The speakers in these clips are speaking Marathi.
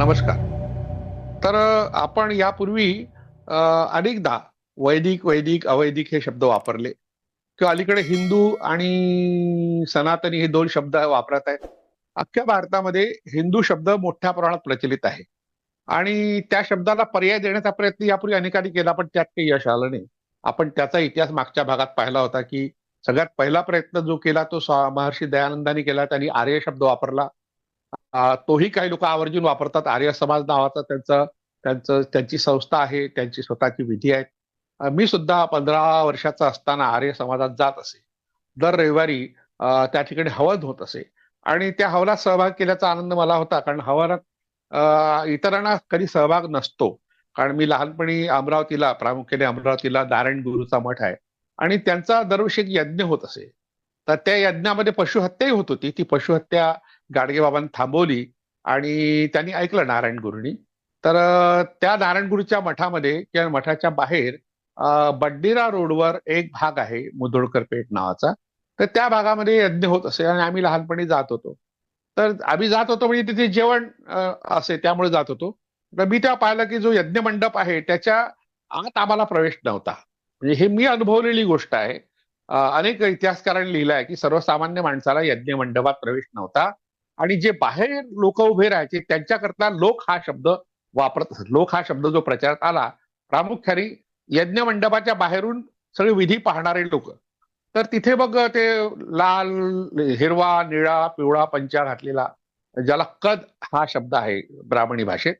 नमस्कार. तर आपण यापूर्वी अनेकदा वैदिक वैदिक अवैदिक हे शब्द वापरले. किंवा अलीकडे हिंदू आणि सनातनी हे दोन शब्द वापरत आहेत. अख्ख्या भारतामध्ये हिंदू शब्द मोठ्या प्रमाणात प्रचलित आहे. आणि त्या शब्दाला पर्याय देण्याचा प्रयत्न यापूर्वी अनेकांनी केला पण त्यात काही यश आलं नाही. आपण त्याचा इतिहास मागच्या भागात पाहिला होता की सगळ्यात पहिला प्रयत्न जो केला तो महर्षी दयानंदाने केला त्यांनी आर्य शब्द वापरला. तोही काही लोक आवर्जून वापरतात. आर्य समाज नावाचा त्यांचं त्यांचं त्यांची संस्था आहे त्यांची स्वतःची विधी आहेत मी सुद्धा पंधरा वर्षाचा असताना आर्य समाजात जात असे. दर रविवारी त्या ठिकाणी हवन होत असे. आणि त्या हवनात सहभाग केल्याचा आनंद मला होता कारण हवनात इतरांना कधी सहभाग नसतो. कारण मी लहानपणी अमरावतीला प्रामुख्याने अमरावतीला नारायण गुरुचा मठ आहे. आणि त्यांचा दरवर्षी एक यज्ञ होत असे. तर त्या यज्ञामध्ये पशुहत्याही होत होती. ती पशुहत्या गाडगेबाबांनी थांबवली आणि त्यांनी ऐकलं नारायण गुरुनी. तर त्या नारायण गुरुच्या मठामध्ये किंवा मठाच्या बाहेर बड्डीरा रोडवर एक भाग आहे मुधोळकर पेठ नावाचा. तर त्या भागामध्ये यज्ञ होत असे आणि आम्ही लहानपणी जात होतो. तर आम्ही जात होतो म्हणजे तिथे जेवण असे त्यामुळे जात होतो. तर मी तेव्हा पाहिलं की जो यज्ञ मंडप आहे त्याच्या आत आम्हाला प्रवेश नव्हता. म्हणजे हे मी अनुभवलेली गोष्ट आहे. अनेक इतिहासकारांनी लिहिलं आहे की सर्वसामान्य माणसाला यज्ञ मंडपात प्रवेश नव्हता. आणि जे बाहेर लोक उभे राहायचे त्यांच्याकरता लोक हा शब्द वापरत लोक हा शब्द जो प्रचारात आला प्रामुख्याने यज्ञ मंडपाच्या बाहेरून सगळे विधी पाहणारे लोक. तर तिथे बघ ते लाल हिरवा निळा पिवळा पंचा घातलेला ज्याला कद हा शब्द आहे ब्राह्मणी भाषेत.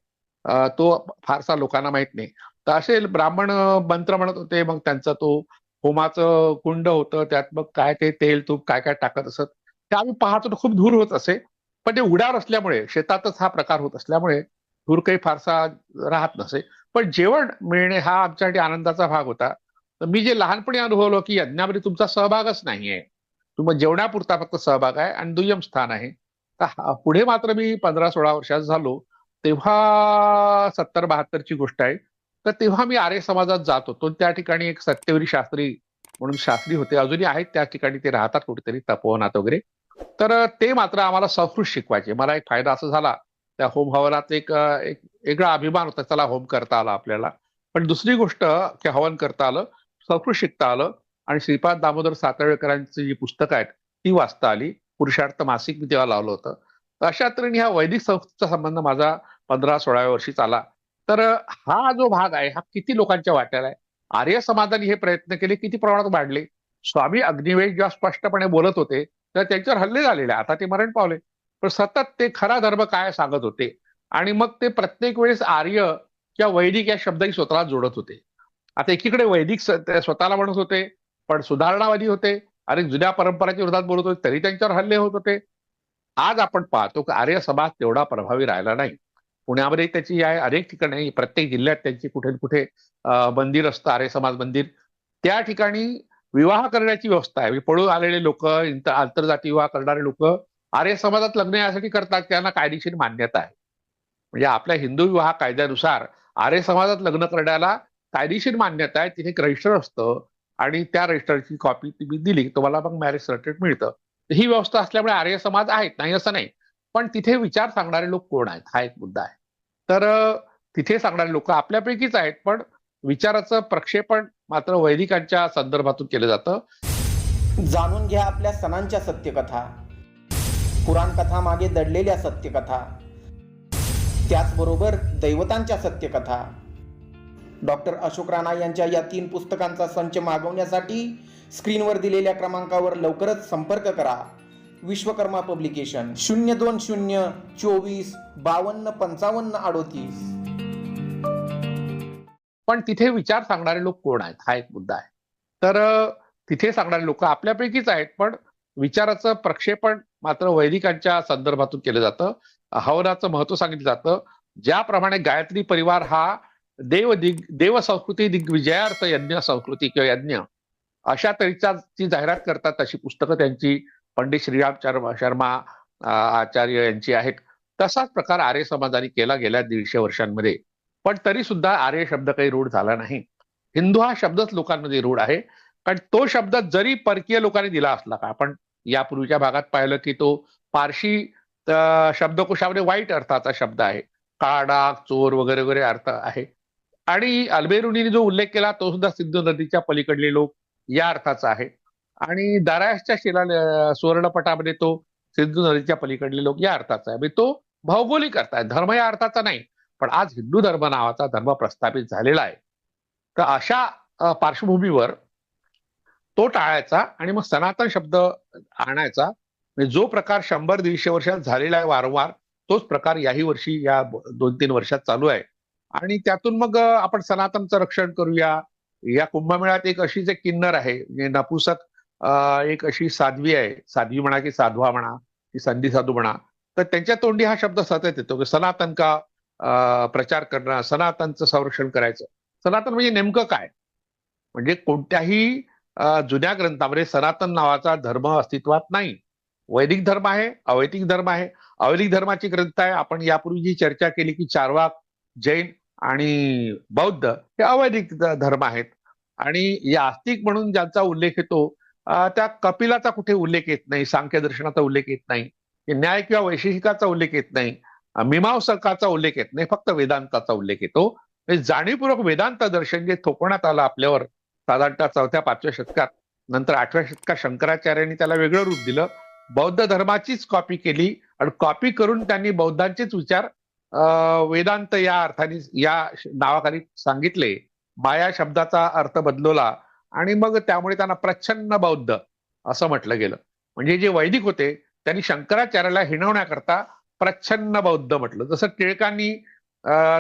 तो फारसा लोकांना माहीत नाही. तर असे ब्राह्मण मंत्र म्हणत होते मग त्यांचा तो होमाचं कुंड होतं त्यात मग काय ते तेल तूप काय काय टाकत असत ते आम्ही पाहत खूप दूर होत असे. पण ते उडार असल्यामुळे शेतातच हा प्रकार होत असल्यामुळे दूर काही फारसा राहत नसे. पण जेवण मिळणे हा आमच्यासाठी आनंदाचा भाग होता. तर मी जे लहानपणी अनुभवलो की यज्ञामध्ये तुमचा सहभागच नाहीये. तुम्ही जेवणापुरता फक्त सहभाग आहे आणि दुय्यम स्थान आहे. तर हा- पुढे मात्र मी पंधरा सोळा वर्षात झालो. तेव्हा सत्तर बहात्तरची गोष्ट आहे. तर तेव्हा मी आर्य समाजात जात होतो. त्या ठिकाणी एक सत्यवरी शास्त्री म्हणून शास्त्री होते. अजूनही आहेत त्या ठिकाणी ते राहतात कुठेतरी तपोवनात वगैरे. तर ते मात्र आम्हाला संस्कृत शिकवायचे. मला एक फायदा असा झाला त्या होम हवनात एक वेगळा अभिमान होता त्याला होम करता आला आपल्याला. पण दुसरी गोष्ट की हवन करता आलं संस्कृत शिकता आलं आणि श्रीपाद दामोदर सातावेकरांची जी पुस्तकं आहेत ती वाचता आली. पुरुषार्थ मासिक मी तेव्हा लावलं होतं. तर अशा तऱ्हेने ह्या वैदिक संस्थेचा संबंध माझा पंधरा सोळाव्या वर्षी चाला. तर हा जो भाग आहे हा किती लोकांच्या वाट्याला आहे? आर्य समाजाने हे प्रयत्न केले किती प्रमाणात वाढले? स्वामी अग्निवेश जेव्हा स्पष्टपणे बोलत होते तर त्यांच्यावर हल्ले झालेले. आता ते मरण पावले. पण सतत ते खरा धर्म काय सांगत होते? आणि मग ते प्रत्येक वेळेस आर्य किंवा वैदिक या शब्दही स्वतःला जोडत होते. आता एकीकडे वैदिक स्वतःला म्हणत होते पण सुधारणावादी होते आणि जुन्या परंपराच्या विरोधात बोलत होते तरी त्यांच्यावर हल्ले होत होते. आज आपण पाहतो की आर्य समाज तेवढा प्रभावी राहिला नाही. पुण्यामध्ये त्याची आहे अनेक ठिकाणी प्रत्येक जिल्ह्यात त्यांची कुठे न कुठे मंदिर असतं आर्य समाज मंदिर. त्या ठिकाणी विवाह करण्याची व्यवस्था आहे. म्हणजे पळून आलेले लोक आंतरजाती विवाह करणारे लोक आर्य समाजात लग्न यासाठी करतात त्यांना कायदेशीर मान्यता आहे. म्हणजे आपल्या हिंदू विवाह कायद्यानुसार आर्य समाजात लग्न करण्याला कायदेशीर मान्यता आहे. तिथे एक रजिस्टर असतं आणि त्या रजिस्टरची कॉपी तुम्ही दिली तुम्हाला मग मॅरेज सर्टिफिकेट मिळतं. तर ही व्यवस्था असल्यामुळे आर्य समाज आहेत नाही असं नाही. पण तिथे विचार सांगणारे लोक कोण आहेत? हा एक मुद्दा आहे. तर तिथे सांगणारे लोक आपल्यापैकीच आहेत पण विचाराचं प्रक्षेपण मात्र वैदिकांच्या संदर्भातून केलं जातं. जाणून घ्या आपल्या सणांच्या सत्यकथा. पुराण कथा मागे दडलेल्या सत्यकथा. त्याचबरोबर दैवतांच्या सत्यकथा. डॉक्टर अशोक राणा यांच्या या तीन पुस्तकांचा संच मागवण्यासाठी स्क्रीनवर दिलेल्या क्रमांकावर लवकरच संपर्क करा. विश्वकर्मा पब्लिकेशन शून्य दोन शून्य चोवीस बावन्न पंचावन्न अडोतीस. पण तिथे विचार सांगणारे लोक कोण आहेत? हा एक मुद्दा आहे. तर तिथे सांगणारे लोक आपल्यापैकीच आहेत पण विचाराचं प्रक्षेपण मात्र वैदिकांच्या संदर्भातून केलं जातं. हवनाचं महत्त्व सांगितलं जातं. ज्याप्रमाणे गायत्री परिवार हा देव दिग देव संस्कृती दिग्विजयार्थ यज्ञ संस्कृती किंवा यज्ञ अशा तऱ्हेच्या जी जाहिरात करतात तशी पुस्तकं त्यांची पंडित श्रीराम शर्मा शर्मा आचार्य यांची आहेत. तसाच प्रकार आर्य समाजाने केला गेल्या दीडशे वर्षांमध्ये. पण तरी सुद्धा आर्य शब्द काही रूढ झाला नाही. हिंदू हा शब्दच लोकांमध्ये रूढ आहे. कारण तो शब्द जरी परकीय लोकांनी दिला असला का आपण यापूर्वीच्या भागात पाहिलं की तो पारशी शब्दकोशामध्ये वाईट अर्थाचा शब्द आहे. काडा चोर वगैरे वगैरे अर्थ आहे. आणि अल्बेरुनीने जो उल्लेख केला तो सुद्धा सिंधू नदीच्या पलीकडले लोक या अर्थाचा आहे. आणि दारायसच्या शिला सुवर्णपटामध्ये तो सिंधू नदीच्या पलीकडले लोक या अर्थाचा आहे. म्हणजे तो भौगोलिक अर्थ आहे. धर्म या अर्थाचा नाही. पण आज हिंदू धर्म नावाचा धर्म प्रस्थापित झालेला आहे. तर अशा पार्श्वभूमीवर तो टाळायचा आणि मग सनातन शब्द आणायचा. म्हणजे जो प्रकार शंभर दीडशे वर्षात झालेला आहे वारंवार तोच प्रकार याही वर्षी या दोन तीन वर्षात चालू आहे. आणि त्यातून मग आपण सनातनचं रक्षण करूया. या कुंभमेळ्यात एक अशीच एक किन्नर आहे जे नपुसक एक अशी साध्वी आहे. साध्वी म्हणा की साधवा म्हणा की संधी साधू म्हणा. तर त्यांच्या तोंडी हा शब्द सतत येतो की सनातन का प्रचार करणं सनातनचं संरक्षण करायचं. सनातन म्हणजे नेमकं काय? म्हणजे कोणत्याही जुन्या ग्रंथामध्ये सनातन नावाचा धर्म अस्तित्वात नाही. वैदिक धर्म आहे अवैदिक धर्म आहे. अवैदिक धर्माची ग्रंथ आहे. आपण यापूर्वी जी चर्चा केली की चारवाक जैन आणि बौद्ध हे अवैदिक धर्म आहेत. आणि या आस्तिक म्हणून ज्यांचा उल्लेख येतो त्या कपिलाचा कुठे उल्लेख येत नाही सांख्य दर्शनाचा उल्लेख येत नाही. न्याय किंवा वैशेषिकाचा उल्लेख येत नाही. मीमांसकाचा उल्लेख येत नाही फक्त वेदांताचा उल्लेख येतो. जाणीवपूर्वक वेदांत दर्शन जे थोपवण्यात आलं आपल्यावर साधारणतः चौथ्या पाचव्या शतकात नंतर आठव्या शतकात शंकराचार्यांनी त्याला वेगळं रूप दिलं. बौद्ध धर्माचीच कॉपी केली आणि कॉपी करून त्यांनी बौद्धांचेच विचार वेदांत या अर्थाने या नावाखाली सांगितले. माया शब्दाचा अर्थ बदलवला आणि मग त्यामुळे त्यांना प्रच्छन्न बौद्ध असं म्हटलं गेलं. म्हणजे जे वैदिक होते त्यांनी शंकराचार्याला हिणवण्याकरता प्रच्छन्न बौद्ध म्हटलं. जसं टिळकांनी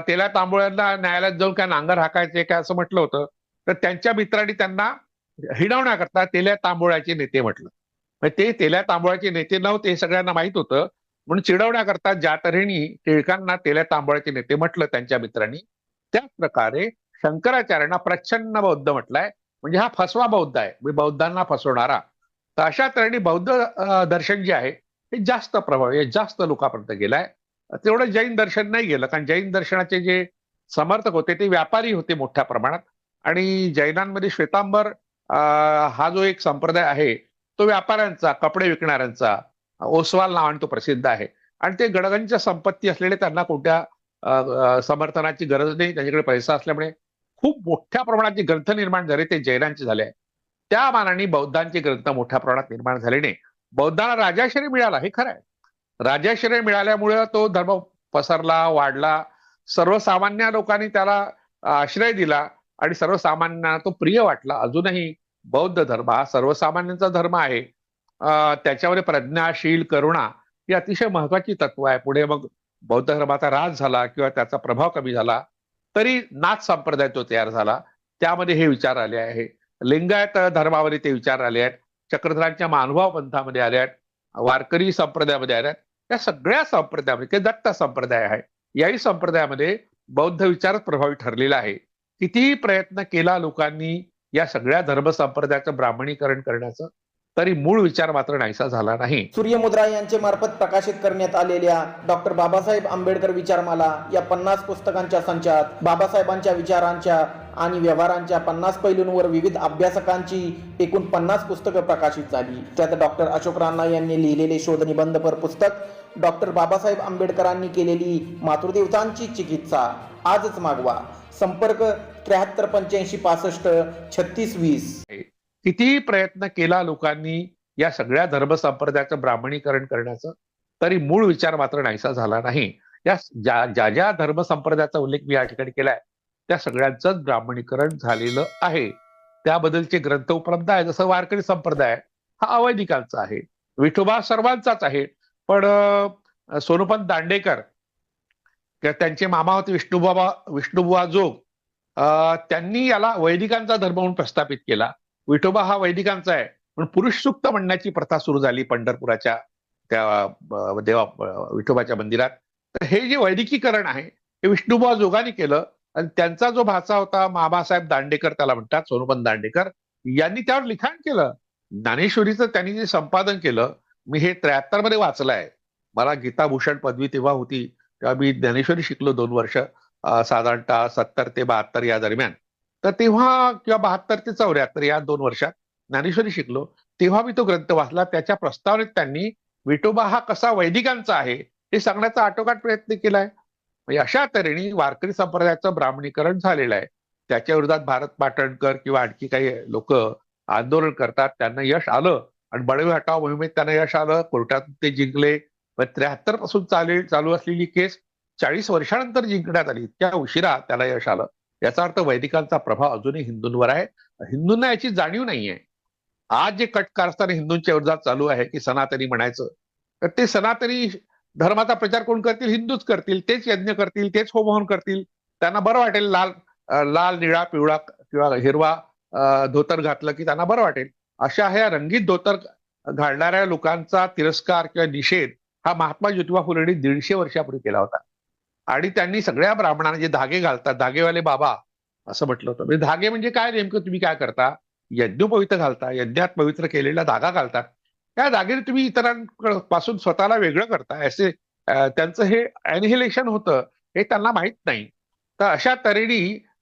तेला तांबोळ्यांना न्यायालयात जाऊन काय नांगर हाकायचे काय असं म्हटलं होतं तर त्यांच्या मित्रांनी त्यांना हिणवण्याकरता तेल्या तांबोळ्याचे नेते म्हटलं. म्हणजे ते तेल्या तांबोळ्याचे नेते नव्हते हे सगळ्यांना माहीत होतं. म्हणून चिडवण्याकरता ज्या तऱ्हेने टिळकांना तेल्या तांबोळ्याचे नेते म्हटलं त्यांच्या मित्रांनी त्याच प्रकारे शंकराचार्यांना प्रच्छन्न बौद्ध म्हटलाय. म्हणजे हा फसवा बौद्ध आहे. म्हणजे बौद्धांना फसवणारा. तर अशा तऱ्हेने बौद्ध दर्शन जे आहे हे जास्त प्रभावी आहे जास्त लोकांपर्यंत गेलाय. तेवढं जैन दर्शन नाही गेलं कारण जैन दर्शनाचे जे समर्थक होते ते व्यापारी होते मोठ्या प्रमाणात. आणि जैनांमध्ये श्वेतांबर अं, हा जो एक संप्रदाय आहे तो व्यापाऱ्यांचा कपडे विकणाऱ्यांचा ओसवाल नावाने तो प्रसिद्ध आहे. आणि ते गडगंज संपत्ती असलेले त्यांना कोणत्या समर्थनाची गरज नाही त्यांच्याकडे पैसा असल्यामुळे खूप मोठ्या प्रमाणात जे ग्रंथ निर्माण झाले ते जैनांचे झाले त्या मानाने बौद्धांचे ग्रंथ मोठ्या प्रमाणात निर्माण झाले नाही. बौद्धाला राजाश्रय मिळाला हे खरं आहे. राजाश्रय मिळाल्यामुळे तो धर्म पसरला वाढला. सर्वसामान्य लोकांनी त्याला आश्रय दिला आणि सर्वसामान्यांना तो प्रिय वाटला. अजूनही बौद्ध धर्म हा सर्वसामान्यांचा धर्म आहे. त्याच्यामध्ये प्रज्ञाशील करुणा ही अतिशय महत्वाची तत्व आहे. पुढे मग बौद्ध धर्माचा राज झाला किंवा त्याचा प्रभाव कमी झाला तरी नाथ संप्रदाय तो तयार झाला. त्यामध्ये हे विचार आले आहे. लिंगायत धर्मामध्ये ते विचार आले आहेत. चक्रधरांच्या मानभाव पंथामध्ये आल्यात आहेत. वारकरी संप्रदायामध्ये आल्यात आहेत. या सगळ्या संप्रदायामध्ये किंवा दत्त संप्रदाय आहे याही संप्रदायामध्ये बौद्ध विचारच प्रभावी ठरलेला आहे. कितीही प्रयत्न केला लोकांनी या सगळ्या धर्म संप्रदायाचं ब्राह्मणीकरण करण्याचं तरी मूळ विचार मात्र नाहीसा झाला नाही. सूर्यमुद्रा यांचे मार्फत प्रकाशित करण्यात आलेल्या डॉक्टर बाबासाहेब आंबेडकर विचारमाला या पन्नास पुस्तकांच्या संचात बाबासाहेबांच्या विचारांच्या आणि व्यवहारांच्या पन्नास पैलूंवर विविध अभ्यासकांची एकूण पन्नास पुस्तकं प्रकाशित झाली. त्यात डॉक्टर अशोक राणा यांनी लिहिलेले शोधनिबंधपर पुस्तक डॉक्टर बाबासाहेब आंबेडकरांनी केलेली मातृदेवतांची चिकित्सा. आजच मागवा. संपर्क त्र्याहत्तर पंच्याऐंशी पासष्ट छत्तीस वीस. कितीही प्रयत्न केला लोकांनी या सगळ्या धर्म संप्रदायाचं ब्राह्मणीकरण करण्याचं तरी मूळ विचार मात्र नाहीसा झाला नाही. या ज्या ज्या ज्या धर्म संप्रदायाचा उल्लेख मी या ठिकाणी केलाय त्या सगळ्यांचंच ब्राह्मणीकरण झालेलं आहे. त्याबद्दलचे ग्रंथ उपलब्ध आहे जसं वारकरी संप्रदाय हा अवैदिकांचा आहे. विठोबा सर्वांचाच आहे. पण सोनुपंत दांडेकर त्यांचे मामा होते विष्णुबाबा विष्णुबुवा जोग त्यांनी याला वैदिकांचा धर्म म्हणून प्रस्थापित केला. विठोबा हा वैदिकांचा आहे. पण पुरुष सुक्त म्हणण्याची प्रथा सुरू झाली पंढरपुराच्या त्या देवा विठोबाच्या मंदिरात. तर हे जे वैदिकीकरण आहे हे विष्णुबुवा जोगाने केलं. आणि त्यांचा जो भाचा होता मामासाहेब दांडेकर त्याला म्हणतात सोनोपंत दांडेकर यांनी त्यावर लिखाण केलं. ज्ञानेश्वरीचं त्यांनी जे संपादन केलं मी हे त्र्याहत्तरमध्ये वाचलं आहे मला गीताभूषण पदवी तेव्हा होती तेव्हा मी ज्ञानेश्वरी शिकलो दोन वर्ष साधारणतः सत्तर ते बहात्तर या दरम्यान. तर तेव्हा किंवा बहात्तर ते चौऱ्याहत्तर या दोन वर्षात ज्ञानेश्वरी शिकलो. तेव्हा मी तो ग्रंथ वाचला. त्याच्या प्रस्तावनेत त्यांनी विठोबा हा कसा वैदिकांचा आहे हे सांगण्याचा आटोकाट प्रयत्न केलाय. म्हणजे अशा तऱ्हेने वारकरी संप्रदायाचं ब्राह्मणीकरण झालेलं आहे. त्याच्या विरोधात भारत पाटणकर किंवा आणखी काही लोक आंदोलन करतात त्यांना यश आलं आणि बडवे हटाव मोहिमेत त्यांना यश आलं. कोर्टात ते जिंकले. त्र्याहत्तरपासून चालेल चालू असलेली केस चाळीस वर्षानंतर जिंकण्यात आली. इतक्या उशिरा त्याला यश आलं. याचा अर्थ वैदिकांचा प्रभाव अजूनही हिंदूंवर आहे. हिंदूंना याची जाणीव नाहीये. आज जे कट कारस्थान हिंदूंच्या विरोधात चालू आहे की सनातनी म्हणायचं तर ते सनातनी धर्माचा प्रचार कोण करतील? हिंदूच करतील. तेच यज्ञ करतील तेच होमहवन करतील. त्यांना बरं वाटेल लाल लाल निळा पिवळा किंवा हिरवा धोतर घातलं की त्यांना बरं वाटेल. अशा ह्या रंगीत धोतर घालणाऱ्या लोकांचा तिरस्कार किंवा निषेध हा महात्मा ज्योतिबा फुलेंनी दीडशे वर्षापूर्वी केला होता. आणि त्यांनी सगळ्या ब्राह्मणांना जे धागे घालतात धागेवाले बाबा असं म्हटलं होतं. म्हणजे धागे म्हणजे काय नेमकं तुम्ही काय करता? यज्ञोपवित्र घालता यज्ञात पवित्र केलेला धागा घालतात त्या धागेने तुम्ही इतरांपासून स्वतःला वेगळं करता. असे त्यांचं हे अॅनिहिलेशन होतं हे त्यांना माहीत नाही. तर अशा तऱ्हेने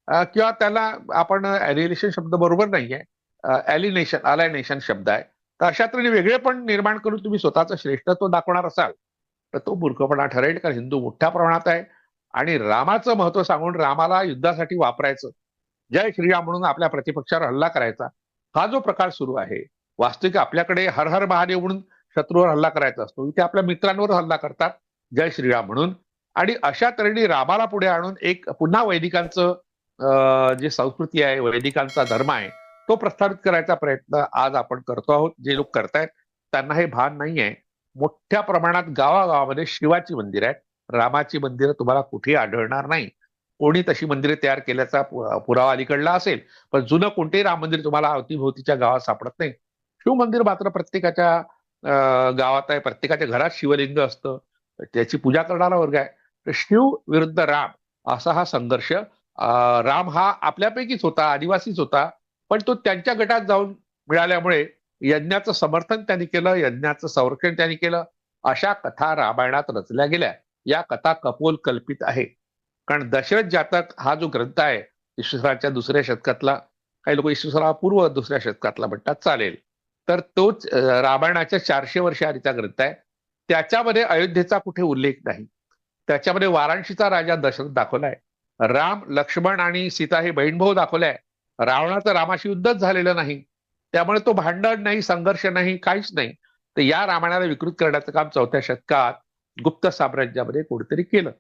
किंवा त्याला आपण अॅनिहिलेशन शब्द बरोबर नाहीये अॅलिनेशन अलायनेशन शब्द आहे. तर अशा तऱ्हेने वेगळेपण निर्माण करून तुम्ही स्वतःचं श्रेष्ठत्व दाखवणार असाल तर तो मूर्खपणा ठरेल कारण हिंदू मोठ्या प्रमाणात आहे. आणि रामाचं महत्त्व सांगून रामाला युद्धासाठी वापरायचं. जय श्रीराम म्हणून आपल्या प्रतिपक्षावर हल्ला करायचा. हा जो प्रकार सुरू आहे वास्तविक आपल्याकडे हर हर महादेव म्हणून शत्रूवर हल्ला करायचा असतो. इथे आपल्या मित्रांवर हल्ला करतात जय श्रीराम म्हणून. आणि अशा तऱ्हेने रामाला पुढे आणून एक पुन्हा वैदिकांचं जे संस्कृती आहे वैदिकांचा धर्म आहे तो प्रस्थापित करायचा प्रयत्न आज आपण करतो आहोत. जे लोक करतायत त्यांना हे भान नाही आहे मोठ्या प्रमाणात गावागावामध्ये शिवाची मंदिर आहेत. रामाची मंदिरं तुम्हाला कुठेही आढळणार नाही. कोणी तशी मंदिरे तयार केल्याचा पुरावा अलीकडला असेल पण जुनं कोणतेही राम मंदिर तुम्हाला अवतीभोवतीच्या गावात सापडत नाही. शिव मंदिर मात्र प्रत्येकाच्या गावात आहे प्रत्येकाच्या घरात शिवलिंग असतं. त्याची पूजा करणारा वर्ग आहे. तर शिव विरुद्ध राम असा हा संघर्ष राम हा आपल्यापैकीच होता आदिवासीच होता पण तो त्यांच्या गटात जाऊन मिळाल्यामुळे यज्ञाचं समर्थन त्यांनी केलं यज्ञाचं संरक्षण त्यांनी केलं अशा कथा रामायणात रचल्या गेल्या. या कथा कपोल कल्पित आहे. कारण दशरथ जातक हा जो ग्रंथ आहे ईश्वराच्या दुसऱ्या शतकातला काही लोक ईश्वरापूर्व पूर्व दुसऱ्या शतकातला म्हणतात चालेल. तर तोच रामायणाच्या चारशे वर्ष आधीचा ग्रंथ आहे. त्याच्यामध्ये अयोध्येचा कुठे उल्लेख नाही. त्याच्यामध्ये वाराणसीचा राजा दशरथ दाखवलाय. राम लक्ष्मण आणि सीता हे बहीणभाऊ दाखवलाय. रावणाचं रामाशी युद्धच झालेलं नाही. त्यामुळे तो भांडण नाही संघर्ष नाही काहीच नाही. तर या रामायणाला विकृत करण्याचं काम चौथ्या शतकात गुप्त साम्राज्यामध्ये कोणीतरी केलं.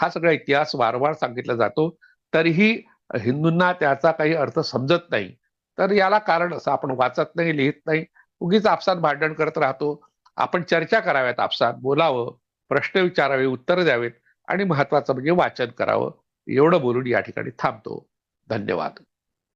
हा सगळा इतिहास वारंवार सांगितला जातो. तरीही हिंदूंना त्याचा काही अर्थ समजत नाही. तर याला कारण असं आपण वाचत नाही लिहित नाही. उगीच आपसात भांडण करत राहतो. आपण चर्चा कराव्यात आपसात बोलावं प्रश्न विचारावे उत्तर द्यावेत आणि महत्वाचं म्हणजे वाचन करावं. एवढं बोलून या ठिकाणी थांबतो. धन्यवाद.